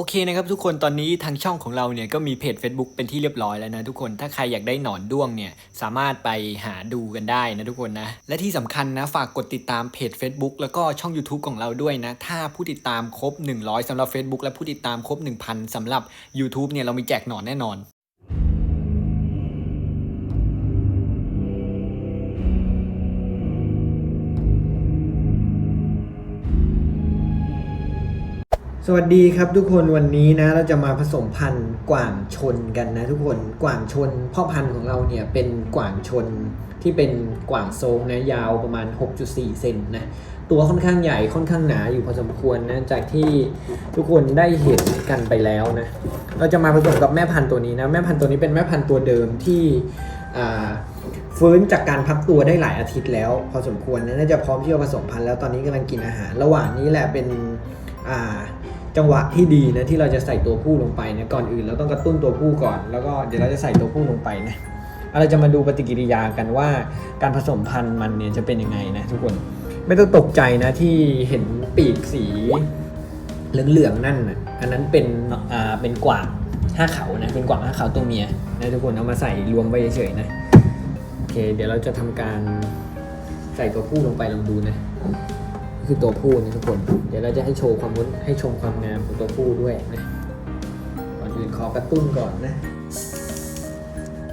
โอเคนะครับทุกคนตอนนี้ทางช่องของเราเนี่ยก็มีเพจ Facebook เป็นที่เรียบร้อยแล้วนะทุกคนถ้าใครอยากได้หนอนด้วงเนี่ยสามารถไปหาดูกันได้นะทุกคนนะและที่สำคัญนะฝากกดติดตามเพจ Facebook แล้วก็ช่อง YouTube ของเราด้วยนะถ้าผู้ติดตามครบ 100สำหรับ Facebook และผู้ติดตามครบ 1,000สำหรับ YouTube เนี่ยเรามีแจกหนอนแน่นอน สวัสดีครับทุกคนวันนี้นะเราจะมาผสมพันธุ์กว่างชนกันนะทุกคนกว่างชนพ่อพันธุ์ของเราเนี่ยเป็นกว่างชนที่เป็นกว่างโซงนะยาวประมาณ 6.4 เซนนะตัวค่อนข้างใหญ่ค่อนข้างหนาอยู่พอสมควรนะจากที่ทุกคนได้เห็นกันไปแล้วนะเราจะมาผสมกับแม่พันธุ์ตัวนี้นะแม่พันธุ์ตัวนี้เป็นแม่พันธุ์ตัวเดิมที่ฟื้นจากการพักตัวได้หลายอาทิตย์แล้ว พอสมควรนะน่าจะพร้อมที่จะผสมพันธุ์แล้วตอนนี้กำลังกินอาหาร ระหว่างนี้แหละเป็นอ่า จังหวะที่ดีนะที่เราจะใส่ตัวผู้ลงไปนะก่อนอื่นเราต้องกระตุ้นตัวผู้ก่อน แล้วก็เดี๋ยวเราจะใส่ตัวผู้ลงไปนะเราจะมาดูปฏิกิริยากันว่าการผสมพันธุ์มันเนี่ยจะเป็นยังไงนะทุกคนไม่ต้องตกใจนะที่เห็นปีกสีเหลืองๆนั่นนะอันนั้นเป็นอ่าเป็นกวางห้าเขานะเป็นกวางห้าเขาตัวเมียนะทุกคนเอามาใส่รวมไว้เฉยๆนะโอเค เดี๋ยวเราจะทำการใส่ตัวผู้ลงไปลองดูนะ คือตัวผู้นะทุกคน เดี๋ยวเราจะให้โชว์ความงดให้ชมความงามของตัวผู้ด้วยนะก่อนอื่นขอกระตุ้นก่อนนะ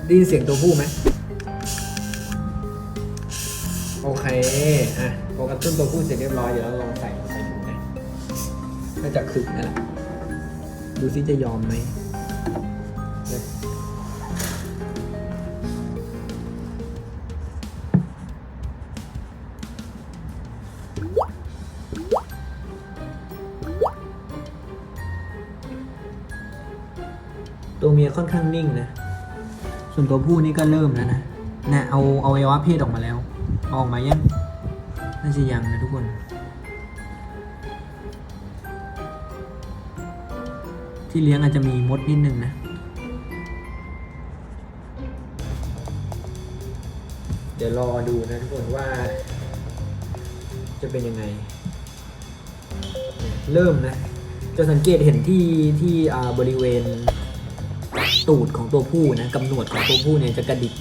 ได้ยินเสียงตัวผู้ไหมโอเค อะพอกระตุ้นตัวผู้เสร็จเรียบร้อยเดี๋ยวเราลองใส่ลงไปดูนะน่าจะคึกนั่นแหละดูซิจะยอมไหม ตัวเมียค่อนข้างนิ่งนะ ส่วนตัวผู้นี่ก็เริ่มแล้วนะนะเอาเอาอวัยวะเพศออกมาแล้วออกมายังน่าจะยังนะทุกคน ที่เลี้ยงอาจจะมีมดนิดนึงนะ เดี๋ยวรอดูนะทุกคนว่า จะเป็นยังไง เริ่มนะ จะสังเกตเห็นที่ที่อ่าบริเวณ ตูดของตัวผู้นะกำหนวดของตัวผู้เนี่ยจะกระดิก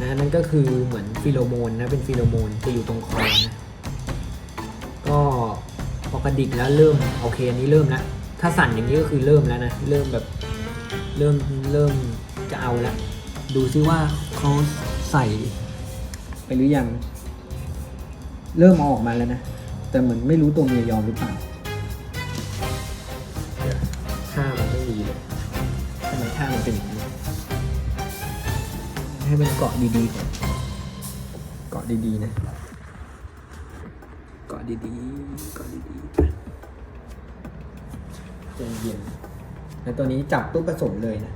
นะนั่นก็คือเหมือนฟิโลโมนนะเป็นฟิโลโมนจะอยู่ตรงคอนะก็พอกระดิกแล้วเริ่มโอเคอันนี้เริ่มแล้วถ้าสั่นอย่างนี้ก็คือเริ่มแล้วนะเริ่มแบบเริ่มเริ่มจะเอาแล้วดูซิว่าเขาใส่ไปหรือยัง เริ่มออกมาแล้วนะ แต่เหมือนไม่รู้ตัวเมียยอมหรือเปล่า ทำไมท่ามันเป็นอย่างนี้ให้มันเกาะดีๆก่อนเกาะดีๆนะเกาะดีๆเกาะดีๆใจเย็นแล้วตัวนี้จับตู้ผสมเลยนะ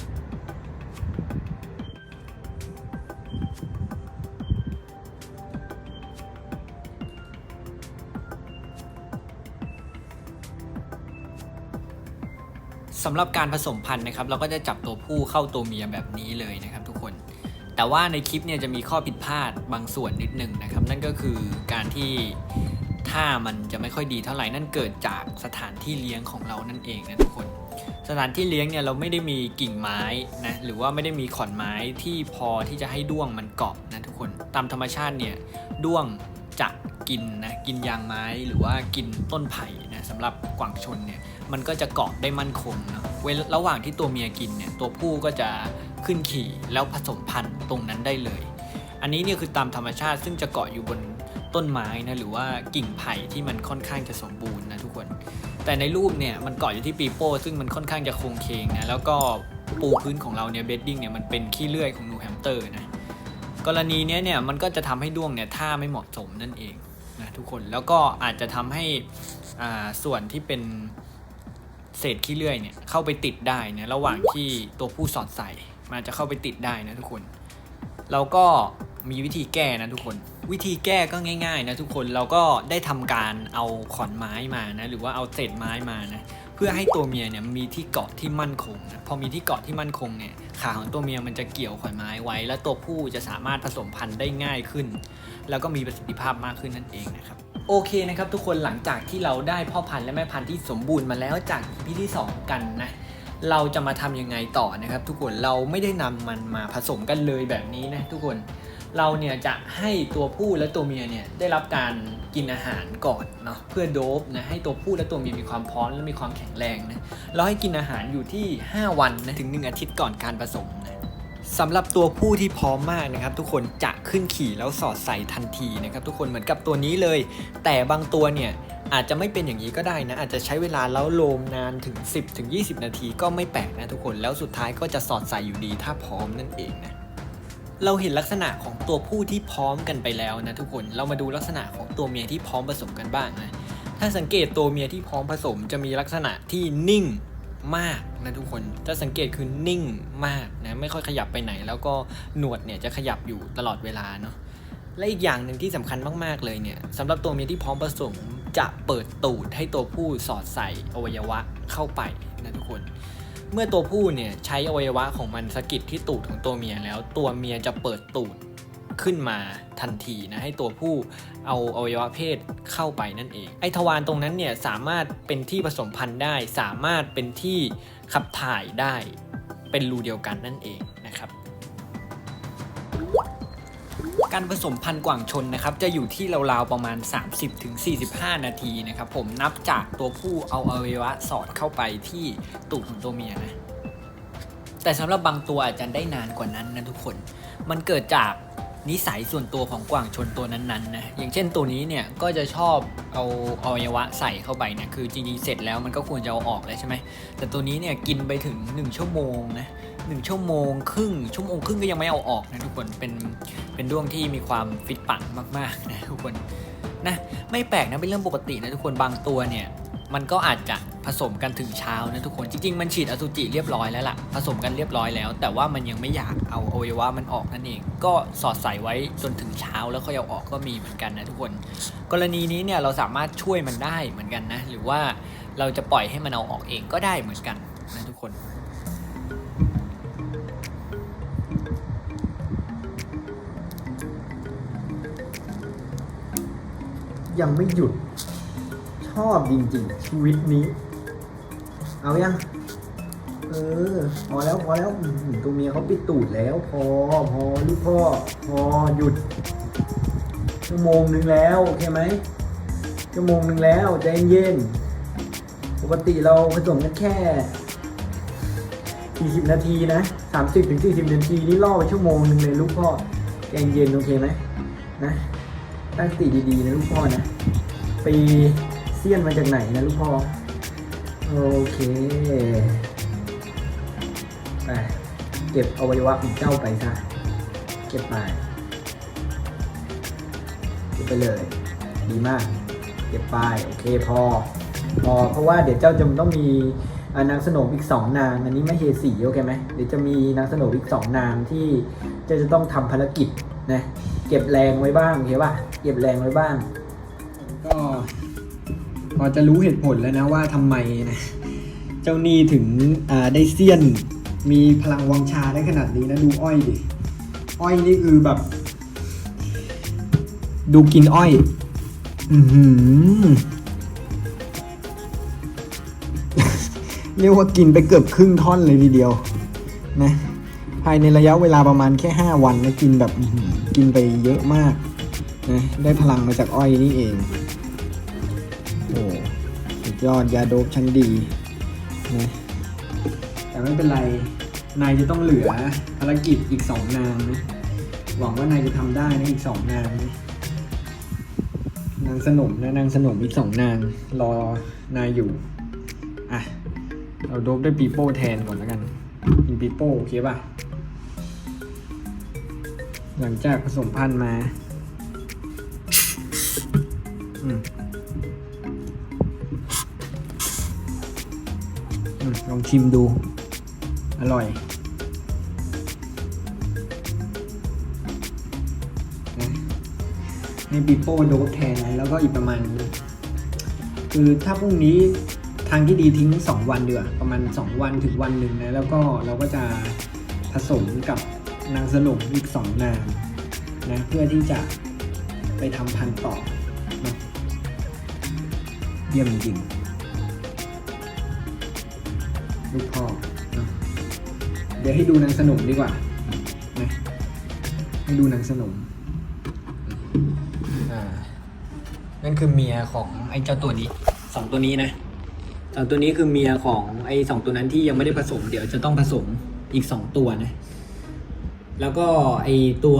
ำหรับการผสมพันธุ์นะครับ เราก็จะจับตัวผู้เข้าตัวเมียแบบนี้เลยนะครับ ทุกคน แต่ว่าในคลิปเนี่ยจะมีข้อผิดพลาดบางส่วนนิดหนึ่งนะครับ นั่นก็คือการที่ท่ามันจะไม่ค่อยดีเท่าไหร่นั่นเกิดจากสถานที่เลี้ยงของเรานั่นเองนะทุกคน สถานที่เลี้ยงเนี่ยเราไม่ได้มีกิ่งไม้นะหรือว่าไม่ได้มีขอนไม้ที่พอที่จะให้ด้วงมันเกาะนะทุกคน ตามธรรมชาติเนี่ยด้วงจะกินนะกินยางไม้หรือว่ากินต้นไผ่นะสำหรับกวางชนเนี่ย มันก็จะเกาะได้มั่นคงเนะเว้นระหว่างที่ตัวเมียกินเนี่ยตัวผู้ก็จะขึ้นขี่แล้วผสมพันธุ์ตรงนั้นได้เลย อันนี้เนี่ยคือตามธรรมชาติซึ่งจะเกาะอยู่บนต้นไม้นะหรือว่ากิ่งไผ่ที่มันค่อนข้างจะสมบูรณ์นะทุกคน แต่ในรูปเนี่ยมันเกาะอยู่ที่ปีโป้ซึ่งมันค่อนข้างจะโครงเคงนะแล้วก็ปูพื้นของเราเนี่ยเบดดิ้งเนี่ยมันเป็นขี้เลื่อยของนูแฮมสเตอร์นะกรณีเนี้ยเนี่ยมันก็จะทำให้ด้วงเนี่ยท่าไม่เหมาะสมนั่นเองนะทุกคนแล้วก็อาจจะทำให้อ่าส่วนที่เป็น เศษขี้เลื่อยเนี่ยเข้าไปติดได้นะระหว่างที่ตัวผู้สอดใส่มันจะเข้าไปติดได้นะทุกคน เราก็มีวิธีแก้นะทุกคน วิธีแก้ก็ง่าย ๆ นะทุกคนเราก็ได้ทำการเอาขอนไม้มานะหรือว่าเอาเศษไม้มานะเพื่อให้ตัวเมียเนี่ยมีที่เกาะที่มั่นคงนะพอมีที่เกาะที่มั่นคงเนี่ยขาของตัวเมียมันจะเกี่ยวขอนไม้ไว้ แล้วตัวผู้จะสามารถผสมพันธุ์ได้ง่ายขึ้น แล้วก็มีประสิทธิภาพมากขึ้นนั่นเองนะครับ โอเคนะครับทุกคนหลังจากที่เราได้พ่อพันธุ์และแม่พันธุ์ที่สมบูรณ์มาแล้วจากพี่ที่ 2 กันนะเราจะมาทำยังไงต่อนะครับ ทุกคนเราไม่ได้นำมันมาผสมกันเลยแบบนี้นะทุกคนเราเนี่ยจะให้ตัวผู้และตัวเมียเนี่ยได้รับการกินอาหารก่อนเนาะเพื่อโดบนะให้ตัวผู้และตัวเมียมีความพร้อมและมีความแข็งแรงนะเราให้กินอาหารอยู่ที่ 5 วันนะถึง 1 อาทิตย์ก่อนการผสม สำหรับตัวผู้ที่พร้อมมากนะครับ ทุกคนจะขึ้นขี่แล้วสอดใส่ทันทีนะครับ ทุกคนเหมือนกับตัวนี้เลย แต่บางตัวเนี่ยอาจจะไม่เป็นอย่างนี้ก็ได้นะ อาจจะใช้เวลาแล้วโลมนานถึง 10ถึง20 นาทีก็ไม่แปลกนะทุกคนแล้วสุดท้ายก็จะสอดใส่อยู่ดีถ้าพร้อมนั่นเองนะเราเห็นลักษณะของตัวผู้ที่พร้อมกันไปแล้วนะทุกคนเรามาดูลักษณะของตัวเมียที่พร้อมผสมกันบ้างนะถ้าสังเกตตัวเมียที่พร้อมผสมจะมีลักษณะที่นิ่ง มากนะทุกคนถ้าสังเกตคือนิ่งมากนะไม่ค่อยขยับไปไหน แล้วก็หนวดเนี่ยจะขยับอยู่ตลอดเวลาเนาะและอีกอย่างหนึ่งที่สำคัญมาก ๆ เลยเนี่ยสำหรับตัวเมียที่พร้อมผสมจะเปิดตูดให้ตัวผู้สอดใส่อวัยวะเข้าไปนะทุกคน เมื่อตัวผู้เนี่ยใช้อวัยวะของมันสะกิดที่ตูดของตัวเมียแล้วตัวเมียจะเปิดตูด ขึ้นมาทันทีนะให้ตัวผู้เอาอวัยวะเพศเข้าไปนั่นเอง ไอทวารตรงนั้นเนี่ยสามารถเป็นที่ผสมพันธุ์ได้ สามารถเป็นที่ขับถ่ายได้เป็นรูเดียวกันนั่นเองนะครับการผสมพันธุ์กวางชนนะครับจะอยู่ที่ราวๆประมาณ 30-45 นาทีนะครับผมนับจากตัวผู้เอาอวัยวะสอดเข้าไปที่ตูดของตัวเมียนะแต่สำหรับบางตัวอาจจะได้นานกว่านั้นนะทุกคน มันเกิดจาก นิสัยส่วนตัวของกวางชนตัวนั้นๆนะอย่างเช่นตัวนี้เนี่ยก็จะชอบเอาอวัยวะใส่เข้าไปเนี่ยคือจริงๆเสร็จแล้วมันก็ควรจะเอาออกแล้วใช่ไหมแต่ตัวนี้เนี่ยกินไปถึง 1 ชั่วโมงนะหนึ่งชั่วโมงครึ่งชั่วโมงครึ่งก็ยังไม่เอาออกนะทุกคนเป็นเป็นด้วงที่มีความฟิตปังมากๆนะทุกคนนะไม่แปลกนะเป็นเรื่องปกตินะทุกคนบางตัวเนี่ย มันก็อาจจะผสมกันถึงเช้านะทุกคนจริงๆมันฉีดอสุจิเรียบร้อยแล้วล่ะผสมกันเรียบร้อยแล้ว แต่ว่ามันยังไม่อยากเอาอวัยวะมันออกนั่นเอง ก็สอดใส่ไว้จนถึงเช้าแล้วค่อยเอาออกก็มีเหมือนกันนะทุกคน กรณีนี้เนี่ยเราสามารถช่วยมันได้เหมือนกันนะหรือว่าเราจะปล่อยให้มันเอาออกเองก็ได้เหมือนกันนะทุกคนยังไม่หยุด อบจริงๆชีวิตนี้ เอายัง เออ พอแล้วพอแล้วอื้อหือตัวเมียเขาปิดตูดแล้ว พอพอลูกพ่อ พอหยุด ชั่วโมงหนึ่งแล้วโอเคไหมชั่วโมงหนึ่งแล้วใจเย็นๆปกติเราผสมกันแค่ 40 นาทีนะ 30ถึง40 นาทีนี่ล่อไปชั่วโมงหนึ่งเลยลูกพ่อใจเย็นๆโอเคไหมนะตั้งสติดีๆนะลูกพ่อนะไป เซียนมาจากไหนนะลูกพ่อ โอเค ไป เก็บอวัยวะของเจ้าไปซะ เก็บไป เก็บไปเลย ดีมาก เก็บไป โอเคพอ พอ เพราะว่าเดี๋ยวเจ้าจะต้องมีนางสนมอีกสองนาง อันนี้ไม่เฮสีโอเคไหมเดี๋ยวจะมีนางสนมอีกสองนางที่จะจะต้องทำภารกิจนะ เก็บแรงไว้บ้างโอเคป่ะ เก็บแรงไว้บ้าง พอจะรู้เหตุผลแล้วนะว่าทำไมนะเจ้านี่ถึงได้เซียน มีพลังวังชาได้ขนาดนี้นะดูอ้อยดิ อ้อยนี่คือแบบ ดูกินอ้อย อือเรียกว่ากินไปเกือบครึ่งท่อนเลยทีเดียวนะภายในระยะเวลาประมาณแค่ 5 วันนะกินแบบกินไปเยอะมากนะได้พลังมาจากอ้อยนี่เอง ยอดยาโดบชั้นดีนะแต่ไม่เป็นไร นายจะต้องเหลือภารกิจอีกสองนางนะหวังว่านายจะทำได้นะอีกสองนางนะนางสนมนะนางสนมอีกสองนาง รอนายอยู่ อะ เราโดบด้วยปีโป้แทนก่อนแล้วกันกินปีโป้โอเคป่ะ หลังจากผสมพันธุ์มา อืม ลองชิมดู อร่อยนะนี่ปีโป้โดบแทนนะแล้วก็อีกประมาณ คือถ้าพรุ่งนี้ทางที่ดีทิ้ง 2 วันเดือประมาณ 2 วันถึงวันหนึ่งนะ แล้วก็เราก็จะผสมกับนางสนมอีก 2 นางนะ เพื่อที่จะไปทำพันธุ์ต่อเนะเยี่ยมจริง ลูกพ่อเนอะเดี๋ยวให้ดูนางสนมดีกว่านะให้ดูนางสนมอ่านั่นคือเมียของไอ้เจ้าตัวนี้สองตัวนี้นะสองตัวนี้คือเมียของไอ้สองตัวนั้นที่ยังไม่ได้ผสม เดี๋ยวจะต้องผสมอีกสองตัวนะแล้วก็ไอ้ตัว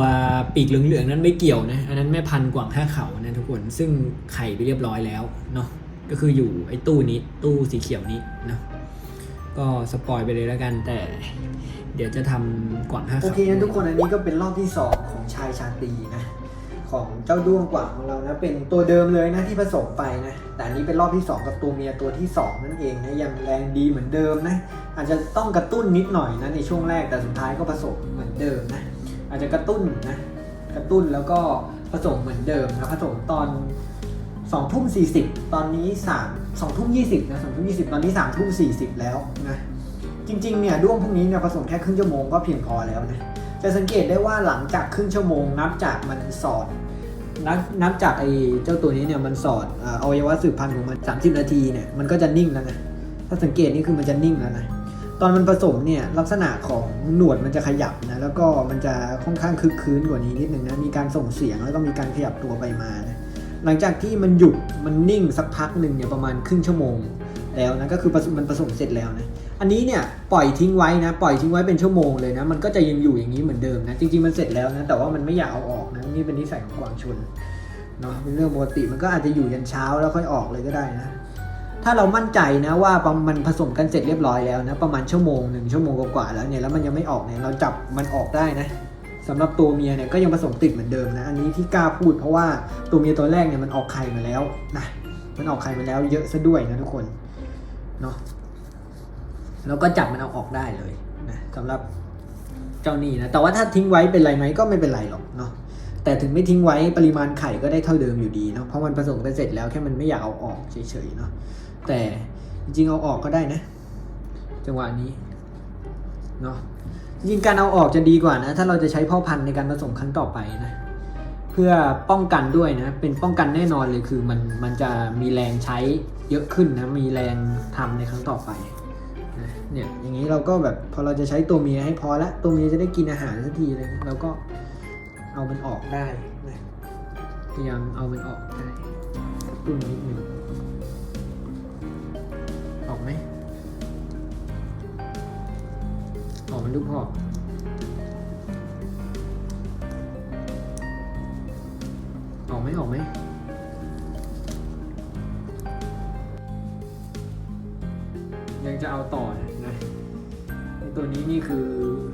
ปีกเหลืองๆนั้นไม่เกี่ยวนะอันนั้นแม่พันธุ์กวางห้าเขานะทุกคนซึ่งไข่ไปเรียบร้อยแล้วเนาะก็คืออยู่ไอ้ตู้นี้ตู้สีเขียวนี้เนาะ ก็สปอยไปเลยแล้วกัน แต่เดี๋ยวจะทำกว่างห้าโอเขาเคนะทุกคนอันนี้ก็เป็นรอบที่ 2 ของชายชาตรีนะ ของเจ้าด้วงกว่างของเรานะเป็นตัวเดิมเลยนะที่ผสมไปนะ แต่อันนี้เป็นรอบที่ 2 กับตัวเมียตัวที่ 2 นั่นเองนะยังแรงดีเหมือนเดิมนะ อาจจะต้องกระตุ้นนิดหน่อยนะในช่วงแรกแต่สุดท้ายก็ผสมเหมือนเดิมนะอาจจะกระตุ้นนะกระตุ้นแล้วก็ผสมเหมือนเดิมนะผสมตอน 2ทุ่ม40ตอนนี้3 2ทุ่ม20นะ2ทุ่ม20ตอนนี้3ทุ่ม40แล้วนะจริงๆเนี่ยด้วงพวกนี้เนี่ยผสมแค่ครึ่งชั่วโมงก็เพียงพอแล้วนะจะสังเกตได้ว่าหลังจากครึ่งชั่วโมงนับจากมันสอดนับนับจากไอ้เจ้าตัวนี้เนี่ยมันสอดอออวัยวะสืบพันธุ์ของมัน 30 นาทีเนี่ยมันก็จะนิ่งแล้วนะถ้าสังเกตนี่คือมันจะนิ่งแล้วนะตอนมันผสมเนี่ยลักษณะของหนวดมันจะขยับนะแล้วก็มันจะค่อนข้างคึกคืนกว่านี้นิดนึงนะมีการส่งเสียงแล้วก็มีการขยับตัวไปมานะ หลังจากที่มันหยุดมันนิ่งสักพักหนึ่งเนี่ยประมาณครึ่งชั่วโมง แล้วนะก็คือมันผสมเสร็จแล้วนะอันนี้เนี่ยปล่อยทิ้งไว้นะปล่อยทิ้งไว้เป็นชั่วโมงเลยนะมันก็จะยังอยู่อย่างนี้เหมือนเดิมนะจริงๆมันเสร็จแล้วนะแต่ว่ามันไม่อยากเอาออกนะนี่เป็นนิสัยของกวางชนเนาะเป็นเรื่องปกติมันก็อาจจะอยู่ยันเช้าแล้วค่อยออกเลยก็ได้นะถ้าเรามั่นใจนะว่ามันผสมกันเสร็จเรียบร้อยแล้วนะประมาณชั่วโมงหนึ่งชั่วโมงกว่าๆแล้วเนี่ยแล้วมันยังไม่ออกเนี่ยเราจับมันออกได้นะ สำหรับตัวเมียเนี่ยก็ยังผสมติดเหมือนเดิมนะ อันนี้ที่กล้าพูดเพราะว่าตัวเมียตัวแรกเนี่ยมันออกไข่มาแล้วนะมันออกไข่มาแล้วเยอะซะด้วยนะทุกคนเนาะแล้วก็จับมันเอาออกได้เลยนะสำหรับเจ้านี่นะแต่ว่าถ้าทิ้งไว้เป็นไรไหมก็ไม่เป็นไรหรอกเนาะแต่ถึงไม่ทิ้งไว้ปริมาณไข่ก็ได้เท่าเดิมอยู่ดีเนาะเพราะมันผสมกันเสร็จแล้วแค่มันไม่อยากเอาออกเฉยๆเนาะแต่จริงๆเอาออกก็ได้นะ จังหวะนี้เนาะ จริงการเอาออกจะดีกว่านะ ถ้าเราจะใช้พ่อพันธุ์ในการผสมครั้งต่อไปนะ เพื่อป้องกันด้วยนะ เป็นป้องกันแน่นอนเลยคือมันมันจะมีแรงใช้เยอะขึ้นนะ มีแรงทำในครั้งต่อไปนะเนี่ยอย่างนี้เราก็แบบพอเราจะใช้ตัวเมียให้พอละตัวเมียจะได้กินอาหารสักทีอะไรเงี้ยเราก็เอามันออกได้นะพยายามเอามันออกได้ตุ้นนิดนึงออกไหม ออกมันลูกพ่อออกไหมออกไหมยังจะเอาต่อนะตัวนี้นี่คือ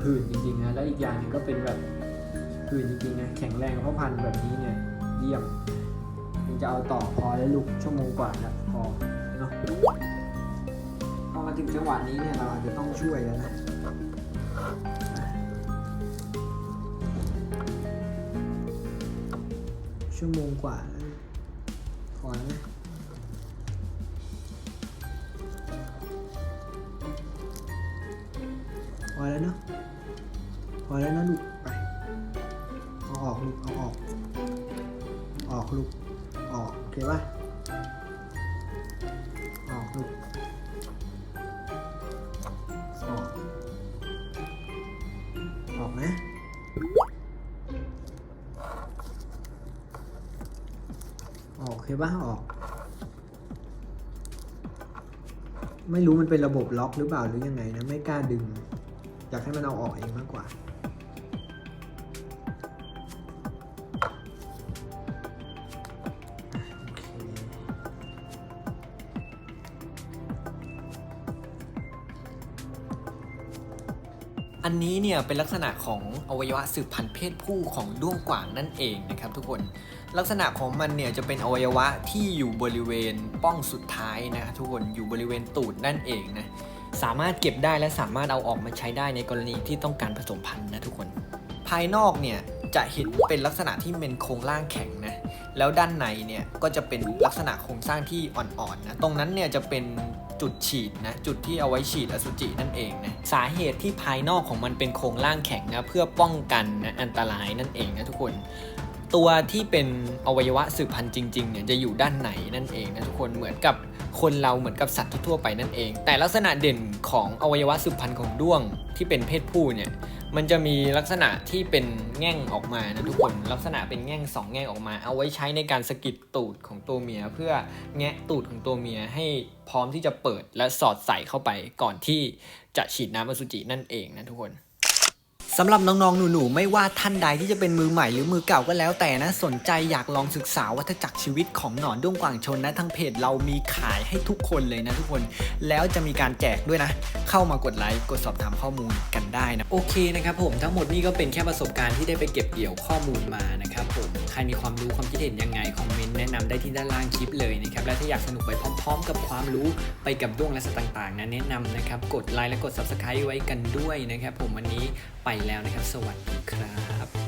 หื่นจริงๆนะ แล้วอีกอย่างหนึงก็เป็นแบบหื่นจริงๆนะแข็งแรงเพราะพันแบบนี้เนี่ยเยี่ยมยังจะเอาต่อพอแล้วลูกชั่วโมงกว่าแล้วพอเนาะพอมาถึงจังหวะนี้เนี่ยเราอาจจะต้องช่วยแล้วนะ ชั่วโมงกว่าแล้วพอแล้วนะพอแล้วเนาะพอแล้วนะลูกไปเอาออกลูกเอาออก ออกลูกออกโอเคป่ะือกเคป่ะออก ไม่รู้มันเป็นระบบล็อกหรือเปล่าหรือยังไงนะ ไม่กล้าดึง อยากให้มันเอาออกเองมากกว่า อันนี้เนี่ยเป็นลักษณะของอวัยวะสืบพันธุ์เพศผู้ของด้วงกว่างนั่นเองนะครับทุกคนลักษณะของมันเนี่ยจะเป็นอวัยวะที่อยู่บริเวณป้องสุดท้ายนะครับทุกคนอยู่บริเวณตูดนั่นเองนะสามารถเก็บได้และสามารถเอาออกมาใช้ได้ในกรณีที่ต้องการผสมพันธุ์นะทุกคน ภายนอกเนี่ยจะเห็นเป็นลักษณะที่เป็นโครงร่างแข็งนะแล้วด้านในเนี่ยก็จะเป็นลักษณะโครงสร้างที่อ่อนๆนะตรงนั้นเนี่ยจะเป็น จุดฉีดนะจุดที่เอาไว้ฉีดอสุจินั่นเองนะสาเหตุที่ภายนอกของมันเป็นโครงร่างแข็งนะเพื่อป้องกันนะอันตรายนั่นเองนะทุกคนตัวที่เป็นอวัยวะสืบพันธุ์จริงๆเนี่ยจะอยู่ด้านไหนนั่นเองนะทุกคนเหมือนกับ คนเราเหมือนกับสัตว์ทั่วไปนั่นเอง แต่ลักษณะเด่นของอวัยวะสืบพันธุ์ของด้วงที่เป็นเพศผู้เนี่ยมันจะมีลักษณะที่เป็นแง่งออกมานะทุกคนลักษณะเป็นแง่งสองแง่งออกมา เอาไว้ใช้ในการสกิดตูดของตัวเมีย เพื่อแงะตูดของตัวเมียให้พร้อมที่จะเปิดและสอดใส่เข้าไปก่อนที่จะฉีดน้ำอสุจินั่นเองนะทุกคน สำหรับน้องๆ หนูๆ ไม่ว่าท่านใดที่จะเป็นมือใหม่หรือมือเก่าก็แล้วแต่นะ สนใจอยากลองศึกษาวัฏจักรชีวิตของหนอนด้วงกวางชนนะทางเพจเรามีขายให้ทุกคนเลยนะทุกคน แล้วจะมีการแจกด้วยนะ เข้ามากดไลค์กดสอบถามข้อมูลกันได้นะ โอเคนะครับผมทั้งหมดนี่ก็เป็นแค่ประสบการณ์ที่ได้ไปเก็บเกี่ยวข้อมูลมานะครับผมใครมีความรู้ความคิดเห็นยังไงคอมเมนต์แนะนำได้ที่ด้านล่างคลิปเลยนะครับและถ้าอยากสนุกไปพร้อม ๆ กับความรู้ไปกับด้วงและสัตว์ต่างๆนะแนะนำนะครับกดไลค์และกด subscribe ไว้กันด้วยนะครับผมวันนี้ไปแล้วนะครับ สวัสดีครับ